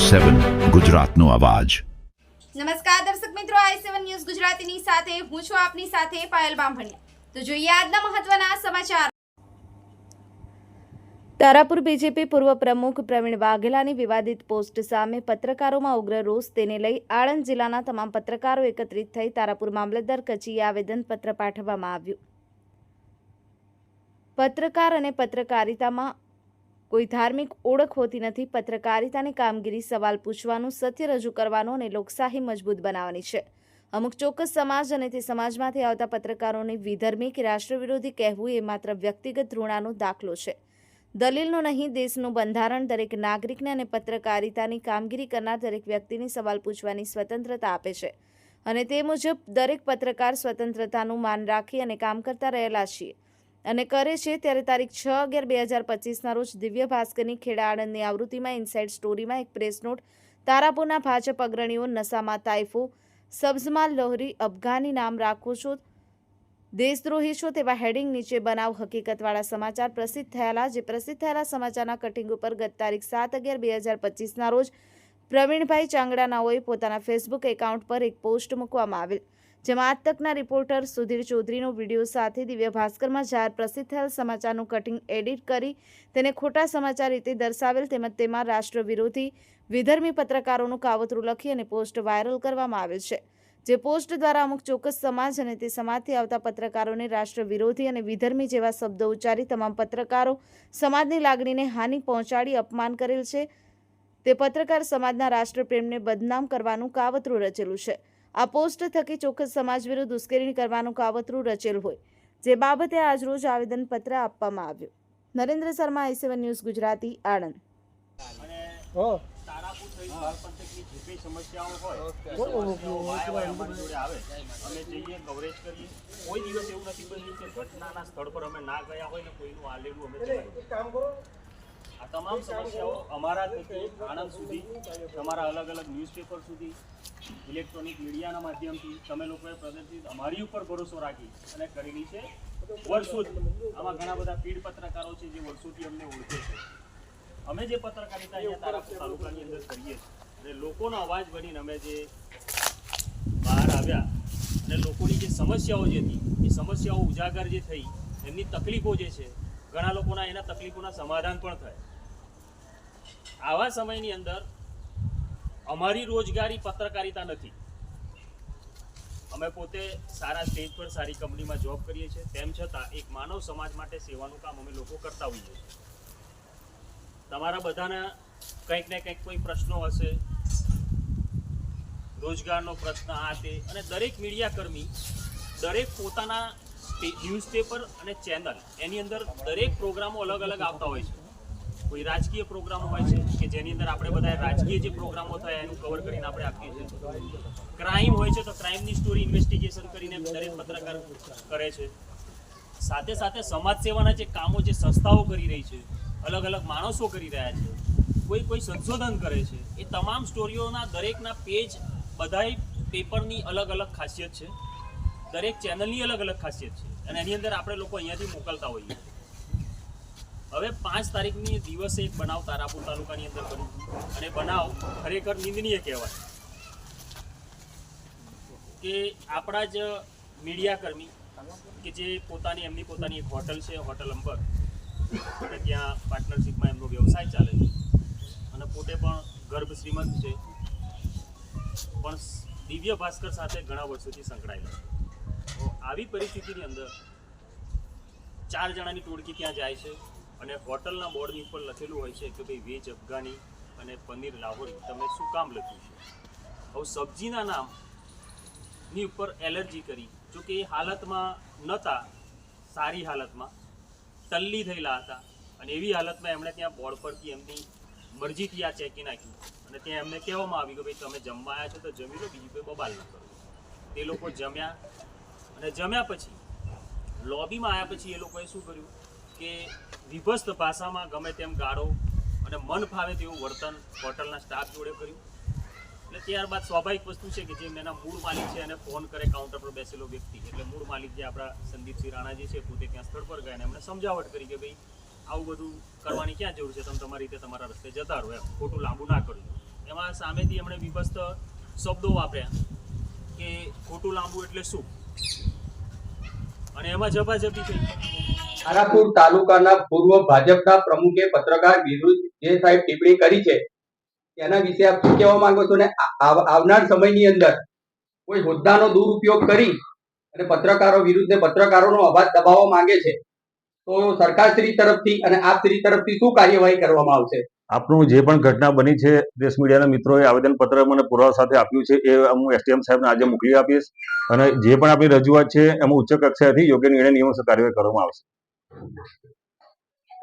સેવન ગુજરાતનો અવાજ. નમસ્કાર દર્શક મિત્રો, આઈ સેવન ન્યૂઝ ગુજરાતીની સાથે હું છું આપની સાથે પાયલ બામભણિયા. તો જોઈએ આજના મહત્વના સમાચાર. તારાપુર બીજેપી પૂર્વ પ્રમુખ પ્રવીણ વાઘેલાની વિવાદિત પોસ્ટ સામે પત્રકારોમાં ઉગ્ર રોષ, તેને લઈ આણંદ જિલ્લાના તમામ પત્રકારો એકત્રિત થઈ તારાપુર મામલતદાર કચેરીએ આવેદનપત્ર પાઠવવામાં આવ્યું. પત્રકાર અને પત્રકારિતામાં કોઈ ધાર્મિક ઓળખ હોતી નથી, પત્રકારિતાની કામગીરી, સવાલ પૂછવાનું, સત્ય રજૂ કરવાનું અને લોકશાહી મજબૂત બનાવવાની છે. અમુક ચોક્કસ સમાજ અને તે સમાજમાંથી આવતા પત્રકારોને વિધર્મી કે રાષ્ટ્રવિરોધી કહેવું એ માત્ર વ્યક્તિગત ઋણાનો દાખલો છે. દલીલનો નહીં, દેશનું બંધારણ દરેક નાગરિકને અને પત્રકારિતાની કામગીરી કરનાર દરેક વ્યક્તિને સવાલ પૂછવાની સ્વતંત્રતા આપે છે. અને તે મુજબ દરેક પત્રકાર સ્વતંત્રતાનું માન રાખી અને કામ કરતા રહેલા છીએ. અને કરે છે ત્યારે તારીખ છ અગિયાર બે હજાર પચીસના રોજ દિવ્ય ભાસ્કરની ખેડા આણંદની આવૃત્તિમાં ઇનસાઇડ સ્ટોરીમાં એક પ્રેસ નોટ તારાપુરના ભાજપ અગ્રણીઓ નશામાં તાઇફો, સબ્ઝમાલ લોહરી, અફઘાની નામ રાખો છો, દેશદ્રોહી છો તેવા હેડિંગ નીચે બનાવ હકીકતવાળા સમાચાર પ્રસિદ્ધ થયેલા જે પ્રસિદ્ધ થયેલા સમાચારના કટિંગ ઉપર ગત તારીખ સાત અગિયાર બે હજાર પચીસના રોજ પ્રવીણભાઈ ચાંગડાનાઓએ પોતાના ફેસબુક એકાઉન્ટ પર એક પોસ્ટ મૂકવામાં આવેલ. જેમાં આજ તકના રિપોર્ટર સુધીર ચૌધરીનો વીડિયો સાથે દિવ્ય ભાસ્કરમાં જાહેર પ્રસિદ્ધ થયેલ સમાચારનું કટિંગ એડિટ કરી તેને ખોટા સમાચાર રીતે દર્શાવેલ તેમજ તેમાં રાષ્ટ્ર વિરોધી વિધર્મી પત્રકારોનું કાવતરું લખી અને પોસ્ટ વાયરલ કરવામાં આવેલ છે. જે પોસ્ટ દ્વારા અમુક ચોક્કસ સમાજ અને તે સમાજથી આવતા પત્રકારોને રાષ્ટ્ર વિરોધી અને વિધર્મી જેવા શબ્દો ઉચ્ચારી તમામ પત્રકારો સમાજની લાગણીને હાનિ પહોંચાડી અપમાન કરેલ છે. તે પત્રકાર સમાજના રાષ્ટ્રપ્રેમને બદનામ કરવાનું કાવતરું રચેલું છે. આ પોસ્ટ થકી ચોક્કસ સમાજ વિરુદ્ધ ઉશ્કેરણી કરવાનું કાવતરું રચેલ હોય જે બાબતે આજરોજ આવેદનપત્ર આપવામાં આવ્યું. Narendra Sharma I seven news Gujarati Anand. Tarapur જે કંઈ સમસ્યાઓ હોય એ બોલો, બોલો, સમસ્યાઓ વાય વાય અમારી જોડે આવે અમે જઈએ કવરેજ કરીએ કોઈ દિવસ એવું નથી બન્યું કે ઘટનાના સ્થળ પર અમે ના ગયા હોય ને કોઈનું આલેલું અમે ચલાવ્યું. આ તમામ સમસ્યાઓ અમારા થકી આણંદ સુધી, તમારા અલગ અલગ ન્યૂઝપેપર સુધી ઇલેક્ટ્રોનિક મીડિયાના માધ્યમથી તમે લોકોએ પ્રદર્શિત અમારી ઉપર ભરોસો રાખી અને કરેલી છે. વર્ષોથી આમાં ઘણા બધા પીડ પત્રકારો છે જે વર્ષોથી અમને ઓળખે છે. અમે જે પત્રકારિતા અહીંયા તારાપુર તાલુકાની અંદર કરીએ છીએ અને લોકોનો અવાજ બનીને અમે જે બહાર આવ્યા અને લોકોની જે સમસ્યાઓ જે હતી, એ સમસ્યાઓ ઉજાગર જે થઈ, એમની તકલીફો જે છે ઘણા લોકોના એના તકલીફોના સમાધાન પણ થાય. આવા સમયની અંદર અમારી રોજગારી પત્રકારિતા નથી. અમે પોતે સારા સ્ટેજ પર, સારી કંપનીમાં જોબ કરીએ છીએ. તેમ છતાં એક માનવ સમાજ માટે સેવાનું કામ અમે લોકો કરતા હોઈએ છીએ. તમારા બધાના કંઈક ને કંઈક કોઈ પ્રશ્નો હશે, રોજગારનો પ્રશ્ન આ તે, અને દરેક મીડિયાકર્મી દરેક પોતાના ન્યૂઝપેપર અને ચેનલ એની અંદર દરેક પ્રોગ્રામો અલગ અલગ આવતા હોય છે. કોઈ રાજકીય પ્રોગ્રામો હોય છે કે જેની અંદર આપણે બધા રાજકીય જે પ્રોગ્રામો થયા એનું કવર કરીને આપણે આપીએ છીએ. ક્રાઇમ હોય છે તો ક્રાઇમની સ્ટોરી ઇન્વેસ્ટિગેશન કરીને દરેક પત્રકાર કરે છે. સાથે સાથે સમાજ સેવાના જે કામો જે સંસ્થાઓ કરી રહી છે, અલગ અલગ માણસો કરી રહ્યા છે, કોઈ કોઈ સંશોધન કરે છે, એ તમામ સ્ટોરીઓના દરેકના પેજ બધાય પેપરની અલગ અલગ ખાસિયત છે. દરેક ચેનલની અલગ અલગ ખાસિયત છે. અને એની અંદર આપણે લોકો અહીંયાથી મોકલતા હોઈએ. હવે પાંચ તારીખની દિવસે એક બનાવ તારાપુર તાલુકાની અંદર બન્યું. અને બનાવ ખરેખર નિંદનીય કહેવાય. કે આપણા જ મીડિયાકર્મી કે જે પોતાની, એમની પોતાની એક હોટલ છે, હોટલ અંબર. અને ત્યાં પાર્ટનરશિપમાં એમનો વ્યવસાય ચાલે છે. અને પોતે પણ ગર્ભ શ્રીમંત છે. પણ દિવ્ય ભાસ્કર સાથે ઘણા વર્ષોથી સંકળાયેલા છે. આવી પરિસ્થિતિની અંદર ચાર જણાની ટોળકી ત્યાં જાય છે અને હોટલના બોર્ડની ઉપર લખેલું હોય છે કે ભાઈ વેજ અફઘાની અને પનીર લાહોરી. તમે શું કામ લખ્યું છે? હવે સબ્જીના નામની ઉપર એલર્જી કરી. જો કે એ હાલતમાં નહોતા સારી હાલતમાં. તલ્લી થયેલા હતા અને એવી હાલતમાં એમણે ત્યાં બોર્ડ પરથી એમની મરજીથી આ ચેકી નાખ્યું અને ત્યાં એમને કહેવામાં આવ્યું કે ભાઈ તમે જમવા આવ્યા છો તો જમી લો, બીજું કોઈ બબાલ ન કરો. તે લોકો જમ્યા અને જમ્યા પછી, લોબીમાં આવ્યા પછી એ લોકોએ શું કર્યું કે વિભસ્ત ભાષામાં ગમે તેમ ગાળો અને મન ફાવે તેવું વર્તન હોટલના સ્ટાફ જોડે કર્યું. એટલે ત્યારબાદ સ્વાભાવિક વસ્તુ છે કે જે એના મૂળ માલિક છે એને ફોન કરે કાઉન્ટર પર બેસેલો વ્યક્તિ. એટલે મૂળ માલિક જે આપણા સંદીપસિંહ રાણાજી છે, પોતે ત્યાં સ્થળ પર ગયા અને એમણે સમજાવટ કરી કે ભાઈ, આવું બધું કરવાની ક્યાં જરૂર છે? તમે તમારી રીતે તમારા રસ્તે જતા રહો એમ. ખોટું લાંબુ ના કરજો એમાં સામેથી એમણે વિભસ્ત શબ્દો વાપર્યા કે ખોટું લાંબુ એટલે શું? અને તાલુકાના પૂર્વ ભાજપના પ્રમુખે પત્રકાર વિરુદ્ધ જે સાહેબ ટિપ્પણી કરી છે તેના વિશે આપ શું કહેવા માંગો છો? ને આવનાર સમયની અંદર કોઈ હોદ્દાનો દુરુપયોગ કરી અને પત્રકારો વિરુદ્ધ પત્રકારોનો અવાજ દબાવવા માંગે છે, તો સરકારશ્રી તરફથી અને આપશ્રી તરફથી શું કાર્યવાહી કરવામાં આવશે? આપનું જે પણ ઘટના બની છે, દેશ મીડિયાના મિત્રોએ આવેદનપત્ર મને પુરાવા સાથે આપ્યું છે, એ હું એસટીએમ સાહેબને આજે મોકલી આપીશ. અને જે પણ આપણી રજૂઆત છે, એમાં ઉચ્ચ કક્ષાએથી યોગ્ય નિર્ણય નિયમોસર કાર્યવાહી કરવામાં આવશે.